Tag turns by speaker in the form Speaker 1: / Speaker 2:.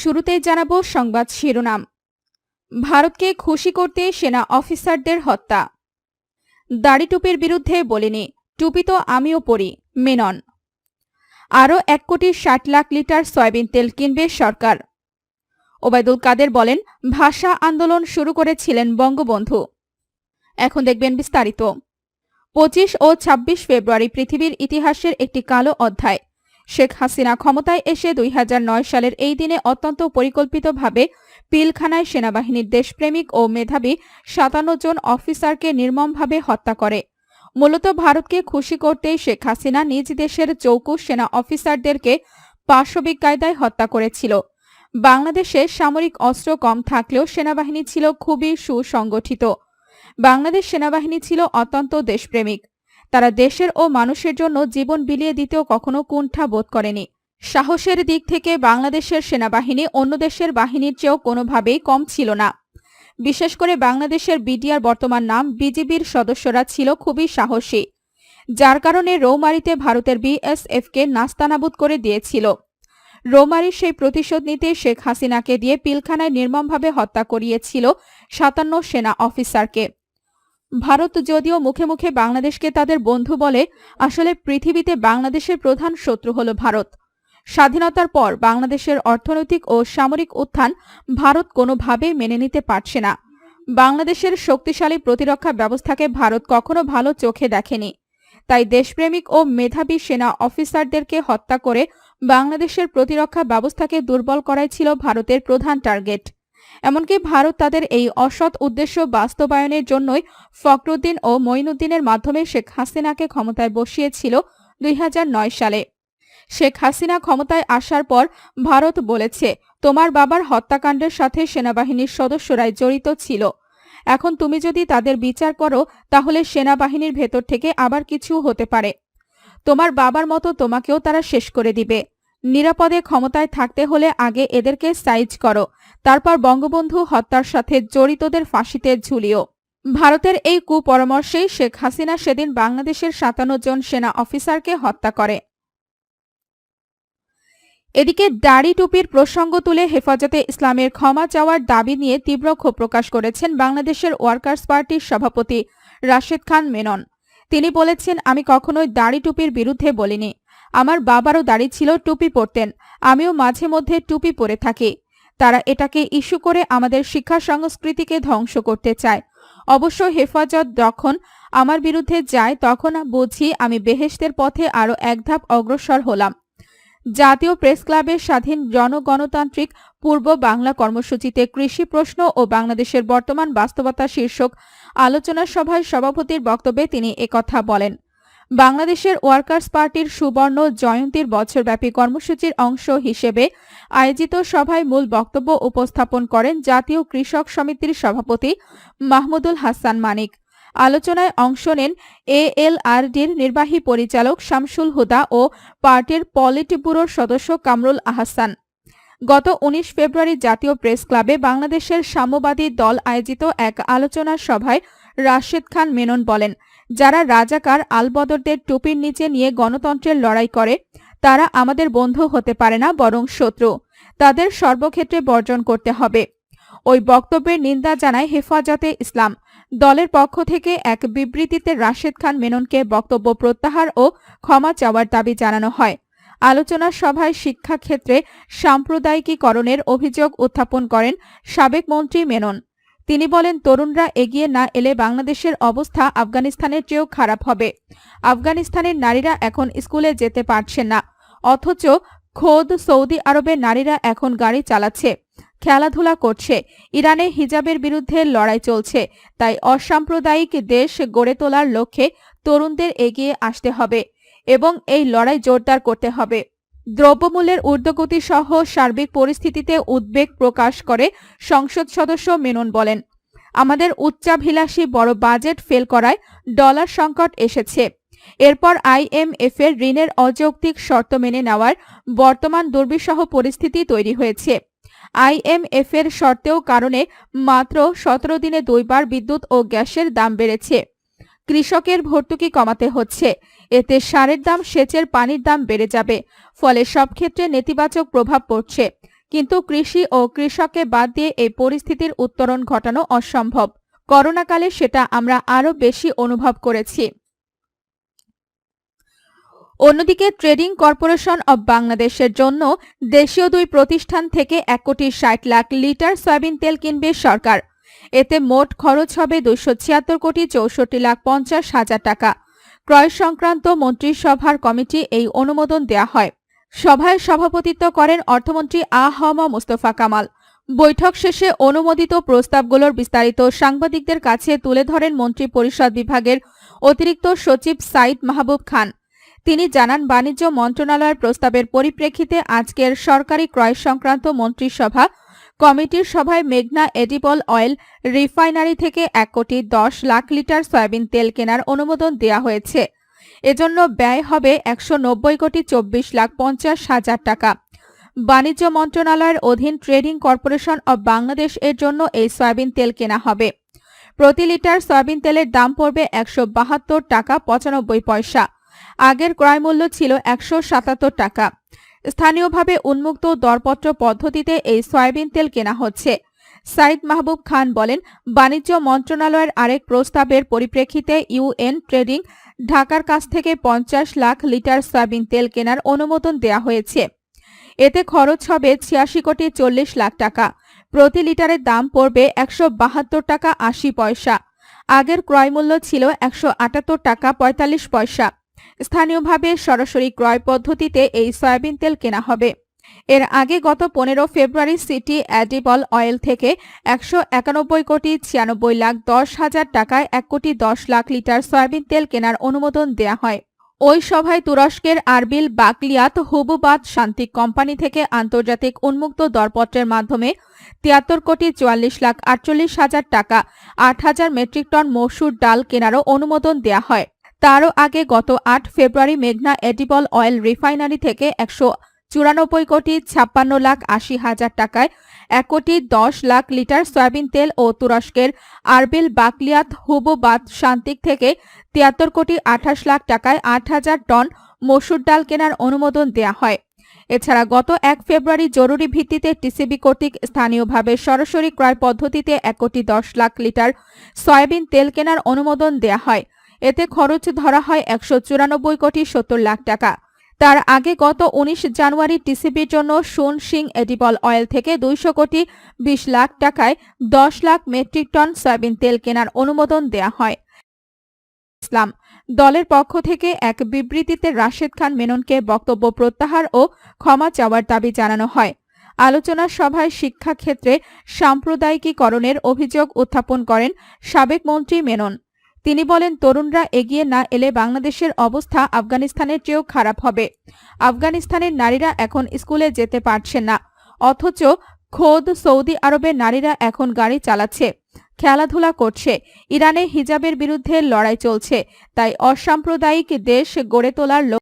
Speaker 1: শুরুতেই জানাব সংবাদ শিরোনাম। ভারতকে খুশি করতে সেনা অফিসারদের হত্যা। দাড়ি টুপির বিরুদ্ধে বলিনি, টুপি তো আমিও পরি, মেনন। আরও এক কোটি ষাট লাখ লিটার সয়াবিন তেল কিনবে সরকার। ওবায়দুল কাদের বলেন, ভাষা আন্দোলন শুরু করেছিলেন বঙ্গবন্ধু। এখন দেখবেন বিস্তারিত। পঁচিশ ও ২৬ ফেব্রুয়ারি পৃথিবীর ইতিহাসের একটি কালো অধ্যায়। শেখ হাসিনা ক্ষমতায় এসে দুই হাজার নয় সালের এই দিনে অত্যন্ত পরিকল্পিতভাবে পিলখানায় সেনাবাহিনীর দেশপ্রেমিক ও মেধাবী সাতান্ন জন অফিসারকে নির্মমভাবে হত্যা করে। মূলত ভারতকে খুশি করতেই শেখ হাসিনা নিজ দেশের চৌকুশ সেনা অফিসারদেরকে পাশবিক কায়দায় হত্যা করেছিল। বাংলাদেশে সামরিক অস্ত্র কম থাকলেও সেনাবাহিনী ছিল খুবই সুসংগঠিত। বাংলাদেশ সেনাবাহিনী ছিল অত্যন্ত দেশপ্রেমিক। তারা দেশের ও মানুষের জন্য জীবন বিলিয়ে দিতেও কখনো কুণ্ঠা বোধ করেনি। সাহসের দিক থেকে বাংলাদেশের সেনাবাহিনী অন্য দেশের বাহিনীর চেয়েও কোনোভাবেই কম ছিল না। বিশেষ করে বাংলাদেশের বিডিআর বর্তমান নাম বিজিবির সদস্যরা ছিল খুবই সাহসী, যার কারণে রৌমারিতে ভারতের বিএসএফকে নাস্তানাবুদ করে দিয়েছিল। রৌমারির সেই প্রতিশোধ নিতে শেখ হাসিনাকে দিয়ে পিলখানায় নির্মমভাবে হত্যা করিয়েছিল সাতান্ন সেনা অফিসারকে। ভারত যদিও মুখে মুখে বাংলাদেশকে তাদের বন্ধু বলে, আসলে পৃথিবীতে বাংলাদেশের প্রধান শত্রু হল ভারত। স্বাধীনতার পর বাংলাদেশের অর্থনৈতিক ও সামরিক উত্থান ভারত কোনোভাবেই মেনে নিতে পারছে না। বাংলাদেশের শক্তিশালী প্রতিরক্ষা ব্যবস্থাকে ভারত কখনো ভালো চোখে দেখেনি। তাই দেশপ্রেমিক ও মেধাবী সেনা অফিসারদেরকে হত্যা করে বাংলাদেশের প্রতিরক্ষা ব্যবস্থাকে দুর্বল করাই ছিল ভারতের প্রধান টার্গেট। এমনকি ভারত তাদের এই অসৎ উদ্দেশ্য বাস্তবায়নের জন্যই ফখরুদ্দিন ও মঈনুদ্দিনের মাধ্যমে শেখ হাসিনাকে ক্ষমতায় বসিয়েছিল দুই হাজার নয় সালে। শেখ হাসিনা ক্ষমতায় আসার পর ভারত বলেছে, তোমার বাবার হত্যাকাণ্ডের সাথে সেনাবাহিনীর সদস্যরাই জড়িত ছিল। এখন তুমি যদি তাদের বিচার করো, তাহলে সেনাবাহিনীর ভেতর থেকে আবার কিছু হতে পারে। তোমার বাবার মতো তোমাকেও তারা শেষ করে দিবে। নিরাপদে ক্ষমতায় থাকতে হলে আগে এদেরকে সাইজ করো, তারপর বঙ্গবন্ধু হত্যার সাথে জড়িতদের ফাঁসিতে ঝুলিও। ভারতের এই কুপরামর্শেই শেখ হাসিনা সেদিন বাংলাদেশের সাতান্ন জন সেনা অফিসারকে হত্যা করে। এদিকে দাড়ি টুপির প্রসঙ্গ তুলে হেফাজতে ইসলামের ক্ষমা চাওয়ার দাবি নিয়ে তীব্র ক্ষোভ প্রকাশ করেছেন বাংলাদেশের ওয়ার্কার্স পার্টির সভাপতি রাশেদ খান মেনন। তিনি বলেছেন, আমি কখনোই দাড়ি টুপির বিরুদ্ধে বলিনি। আমার বাবারও দাড়ি ছিল টুপি পরতেন, আমিও মাঝে মধ্যে টুপি পরে থাকি। তারা এটাকে ইস্যু করে আমাদের শিক্ষা সংস্কৃতিকে ধ্বংস করতে চায়। অবশ্য হেফাজত যখন আমার বিরুদ্ধে যায়, তখন বুঝি আমি বেহেশতের পথে আরও এক ধাপ অগ্রসর হলাম। জাতীয় প্রেস ক্লাবের স্বাধীন জনগণতান্ত্রিক পূর্ব বাংলা কর্মসূচিতে কৃষি প্রশ্ন ও বাংলাদেশের বর্তমান বাস্তবতা শীর্ষক আলোচনা সভায় সভাপতির বক্তব্যে তিনি একথা বলেন। বাংলাদেশের ওয়ার্কার্স পার্টির সুবর্ণ জয়ন্তীর বছরব্যাপী কর্মসূচির অংশ হিসেবে আয়োজিত সভায় মূল বক্তব্য উপস্থাপন করেন জাতীয় কৃষক সমিতির সভাপতি মাহমুদুল হাসান মানিক। আলোচনায় অংশ নেন এএলআরডির নির্বাহী পরিচালক শামসুল হুদা ও পার্টির পলিট ব্যুরোর সদস্য কামরুল আহসান। গত ১৯ ফেব্রুয়ারি জাতীয় প্রেস ক্লাবে বাংলাদেশের সাম্যবাদী দল আয়োজিত এক আলোচনা সভায় রাশেদ খান মেনন বলেন যারা রাজাকার আলবদরদের টুপির নিচে নিয়ে গণতন্ত্রের লড়াই করে, তারা আমাদের বন্ধু হতে পারে না বরং শত্রু। তাদের সর্বক্ষেত্রে বর্জন করতে হবে। ওই বক্তব্যের নিন্দা জানায় হেফাজতে ইসলাম। দলের পক্ষ থেকে এক বিবৃতিতে রাশেদ খান মেননকে বক্তব্য প্রত্যাহার ও ক্ষমা চাওয়ার দাবি জানানো হয়। আলোচনা সভায় শিক্ষাক্ষেত্রে সাম্প্রদায়িকীকরণের অভিযোগ উত্থাপন করেন সাবেক মন্ত্রী মেনন। তিনি বলেন, তরুণরা এগিয়ে না এলে বাংলাদেশের অবস্থা আফগানিস্তানের চেয়েও খারাপ হবে। আফগানিস্তানের নারীরা এখন স্কুলে যেতে পারছে না। অথচ খোদ সৌদি আরবের নারীরা এখন গাড়ি চালাচ্ছে, খেলাধুলা করছে, ইরানে হিজাবের বিরুদ্ধে লড়াই চলছে। তাই অসাম্প্রদায়িক দেশ গড়ে তোলার লক্ষ্যে তরুণদের এগিয়ে আসতে হবে এবং এই লড়াই জোরদার করতে হবে। দ্রব্যমূল্যের ঊর্ধ্বগতি সহ সার্বিক পরিস্থিতিতে উদ্বেগ প্রকাশ করে সংসদ সদস্য মেনন বলেন, আমাদের উচ্চাভিলাষী বড় বাজেট ফেল করায় ডলার সংকট এসেছে। এরপর আইএমএফ এর ঋণের অযৌক্তিক শর্ত মেনে নেওয়ার বর্তমান দুর্বিষহ পরিস্থিতি তৈরি হয়েছে। আইএমএফ এর শর্তেও কারণে মাত্র সতেরো দিনে দুইবার বিদ্যুৎ ও গ্যাসের দাম বেড়েছে। কৃষকের ভর্তুকি কমাতে হচ্ছে। এতে সারের দাম, সেচের পানির দাম বেড়ে যাবে। ফলে সব ক্ষেত্রে নেতিবাচক প্রভাব পড়ছে। কিন্তু কৃষি ও কৃষককে বাদ দিয়ে এই পরিস্থিতির উত্তরণ ঘটানো অসম্ভব। করোনাকালে সেটা আমরা আরও বেশি অনুভব করেছি। অন্যদিকে ট্রেডিং কর্পোরেশন অব বাংলাদেশের জন্য দেশীয় দুই প্রতিষ্ঠান থেকে এক কোটি ষাট লাখ লিটার সয়াবিন তেল কিনবে সরকার। এতে মোট খরচ হবে দুইশো ছিয়াত্তর কোটি চৌষট্টি লাখ পঞ্চাশ হাজার টাকা। ক্রয় সংক্রান্ত মন্ত্রিসভার কমিটি এই অনুমোদন দেয়া হয়। সভায় সভাপতিত্ব করেন অর্থমন্ত্রী আ হ মুস্তফা কামাল। বৈঠক শেষে অনুমোদিত প্রস্তাবগুলোর বিস্তারিত সাংবাদিকদের কাছে তুলে ধরেন মন্ত্রী পরিষদ বিভাগের অতিরিক্ত সচিব সাইদ মাহবুব খান। তিনি জানান, বাণিজ্য মন্ত্রণালয়ের প্রস্তাবের পরিপ্রেক্ষিতে আজকের সরকারি ক্রয় সংক্রান্ত মন্ত্রিসভা কমিটির সভায় মেঘনা এডিবল অয়েল রিফাইনারি থেকে এক কোটি দশ লাখ লিটার সয়াবিন তেল কেনার অনুমোদন দেওয়া হয়েছে। এজন্য ব্যয় হবে একশো নব্বই কোটি চব্বিশ লাখ পঞ্চাশ হাজার টাকা। বাণিজ্য মন্ত্রণালয়ের অধীন ট্রেডিং কর্পোরেশন অব বাংলাদেশ এর জন্য এই সয়াবিন তেল কেনা হবে। প্রতি লিটার সয়াবিন তেলের দাম পড়বে একশো বাহাত্তর টাকা পঁচানব্বই পয়সা। আগের ক্রয় মূল্য ছিল একশো সাতাত্তর টাকা। স্থানীয়ভাবে উন্মুক্ত দরপত্র পদ্ধতিতে এই সয়াবিন তেল কেনা হচ্ছে। সাইদ মাহবুব খান বলেন, বাণিজ্য মন্ত্রণালয়ের আরেক প্রস্তাবের পরিপ্রেক্ষিতে ইউএন ট্রেডিং ঢাকার কাছ থেকে পঞ্চাশ লাখ লিটার সয়াবিন তেল কেনার অনুমোদন দেয়া হয়েছে। এতে খরচ হবে ছিয়াশি কোটি চল্লিশ লাখ টাকা। প্রতি লিটারের দাম পড়বে একশো বাহাত্তর টাকা আশি পয়সা। আগের ক্রয় মূল্য ছিল একশো আটাত্তর টাকা পঁয়তাল্লিশ পয়সা। স্থানীয়ভাবে সরাসরি ক্রয় পদ্ধতিতে এই সয়াবিন তেল কেনা হবে। এর আগে গত পনেরো ফেব্রুয়ারি সিটি অ্যাডিবল অয়েল থেকে একশো একানব্বই কোটি ছিয়ানব্বই লাখ দশ হাজার টাকায় এক কোটি দশ লাখ লিটার সয়াবিন তেল কেনার অনুমোদন দেয়া হয়। ওই সভায় তুরস্কের আরবিল বাকলিয়াত হুবুবাদ শান্তি কোম্পানি থেকে আন্তর্জাতিক উন্মুক্ত দরপত্রের মাধ্যমে তিয়াত্তর কোটি চুয়াল্লিশ লাখ আটচল্লিশ হাজার টাকা, আট হাজার মেট্রিক টন মসুর ডাল কেনারও অনুমোদন দেয়া হয়। তারও আগে গত আট ফেব্রুয়ারি মেঘনা এডিবল অয়েল রিফাইনারি থেকে একশো চুরানব্বই কোটি ছাপ্পান্ন লাখ আশি হাজার টাকায় এক কোটি দশ লাখ লিটার সয়াবিন তেল ও তুরস্কের আরবিল বাকলিয়াত হুবুবাদ শান্তিক থেকে তিয়াত্তর কোটি আঠাশ লাখ টাকায় আট হাজার টন মসুর ডাল কেনার অনুমোদন দেয়া হয়। এছাড়া গত এক ফেব্রুয়ারি জরুরি ভিত্তিতে টিসিবি কর্তৃক স্থানীয়ভাবে সরাসরি ক্রয় পদ্ধতিতে এক কোটি দশ লাখ লিটার সয়াবিন তেল কেনার অনুমোদন দেয়া হয়। এতে খরচ ধরা হয় একশো চুরানব্বই কোটি সত্তর লাখ টাকা। তার আগে গত উনিশ জানুয়ারি টিসিবির জন্য সুন সিং এডিবল অয়েল থেকে দুইশো কোটি বিশ লাখ টাকায় দশ লাখ মেট্রিক টন সয়াবিন তেল কেনার অনুমোদন দেয়া হয়। ইসলাম দলের পক্ষ থেকে এক বিবৃতিতে রাশেদ খান মেননকে বক্তব্য প্রত্যাহার ও ক্ষমা চাওয়ার দাবি জানানো হয়। আলোচনা সভায় শিক্ষাক্ষেত্রে সাম্প্রদায়িকীকরণের অভিযোগ উত্থাপন করেন সাবেক মন্ত্রী মেনন। তিনি বলেন, তরুণরা এগিয়ে না এলে বাংলাদেশের অবস্থা আফগানিস্তানের চেয়েও খারাপ হবে। আফগানিস্তানের নারীরা এখন স্কুলে যেতে পারছে না। অথচ খোদ সৌদি আরবে নারীরা এখন গাড়ি চালাচ্ছে, খেলাধুলা করছে, ইরানে হিজাবের বিরুদ্ধে লড়াই চলছে। তাই অসাম্প্রদায়িক দেশ গড়ে তোলার